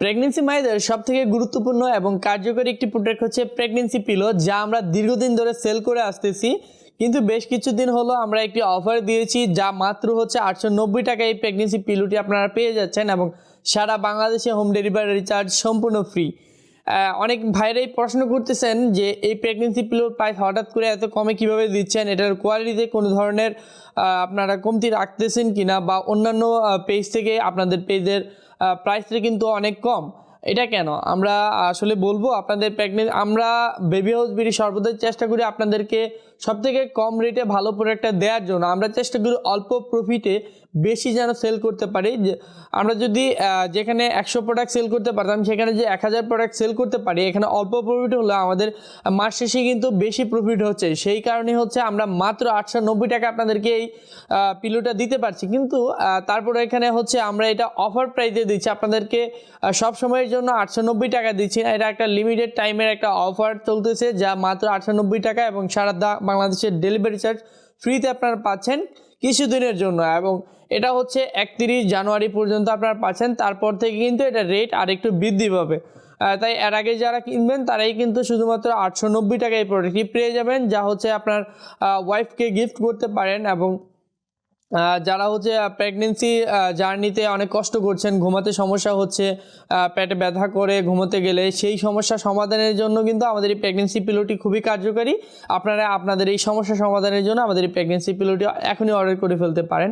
Pregnancy মায়েদের সব থেকে গুরুত্বপূর্ণ এবং কার্যকরী একটি প্রোডাক্ট হচ্ছে প্রেগনেন্সি পিলো যা আমরা দীর্ঘদিন ধরে সেল করে আসতেছি। কিন্তু বেশ কিছুদিন হলো আমরা একটি অফার দিয়েছি, যা মাত্র হচ্ছে আটশো নব্বই টাকায় এই প্রেগনেন্সি পিলোটি আপনারা পেয়ে যাচ্ছেন এবং সারা বাংলাদেশে হোম ডেলিভারি চার্জ সম্পূর্ণ ফ্রি অনেক ভাইরাই প্রশ্ন করতেছেন যে এই প্রেগনেন্সি পিলোর প্রাইস হঠাৎ করে এত কমে কীভাবে দিচ্ছেন? এটার কোয়ালিটিতে কোনো ধরনের আপনারা কমতি রাখতেছেন কিনা বা অন্যান্য পেজ থেকে আপনাদের পেজের প্রাইসটা কিন্তু অনেক কম। এটা কেন? আমরা আসলে বলব আপনাদের প্রেগনেন্ট আমরা বেবি হাউস বিডি সর্বদাই চেষ্টা করি আপনাদেরকে সব থেকে কম রেটে ভালো প্রোডাক্টটা দেওয়ার জন্য। আমরা চেষ্টা করি অল্প প্রফিটে বেশি যেন সেল করতে পারি। আমরা যদি যেখানে একশো প্রোডাক্ট সেল করতে পারতাম সেখানে যে এক হাজার প্রোডাক্ট সেল করতে পারি এখানে অল্প প্রফিট হলে আমাদের মাস শেষে কিন্তু বেশি প্রফিট হচ্ছে। সেই কারণে হচ্ছে আমরা মাত্র আটশো নব্বই টাকা আপনাদেরকে এই পিলোটা দিতে পারছি। কিন্তু তারপরে এখানে হচ্ছে আমরা এটা অফার প্রাইসে দিচ্ছি। আপনাদেরকে আহ, সব সময়ের জন্য আটশো নব্বই টাকা দিচ্ছি। এটা একটা লিমিটেড টাইমের একটা অফার চলতেছে, যা মাত্র আটশো নব্বই টাকা এবং সারা দা- বাংলাদেশের ডেলিভারি চার্জ ফ্রিতে আপনারা পাচ্ছেন কিছুদিনের জন্য। এবং এটা হচ্ছে একত্রিশ জানুয়ারি পর্যন্ত আপনারা পাচ্ছেন, তারপর থেকে কিন্তু এটা রেট আরেকটু বৃদ্ধি পাবে। তাই এর আগে যারা কিনবেন, তারাই কিন্তু শুধুমাত্র আটশো নব্বই টাকায় এই প্রোডাক্টটি পেয়ে যাবেন, যা হচ্ছে আপনার ওয়াইফকে গিফট করতে পারেন এবং যারা হচ্ছে প্রেগনেন্সি জার্নিতে অনেক কষ্ট করছেন, ঘুমাতে সমস্যা হচ্ছে পেটে ব্যথা করে ঘুমোতে গেলে সেই সমস্যা সমাধানের জন্য কিন্তু আমাদের এই প্রেগনেন্সি পিলোটি খুবই কার্যকারী। আপনারা আপনাদের এই সমস্যা সমাধানের জন্য আমাদের এই প্রেগনেন্সি পিলোটি এখনই অর্ডার করে ফেলতে পারেন।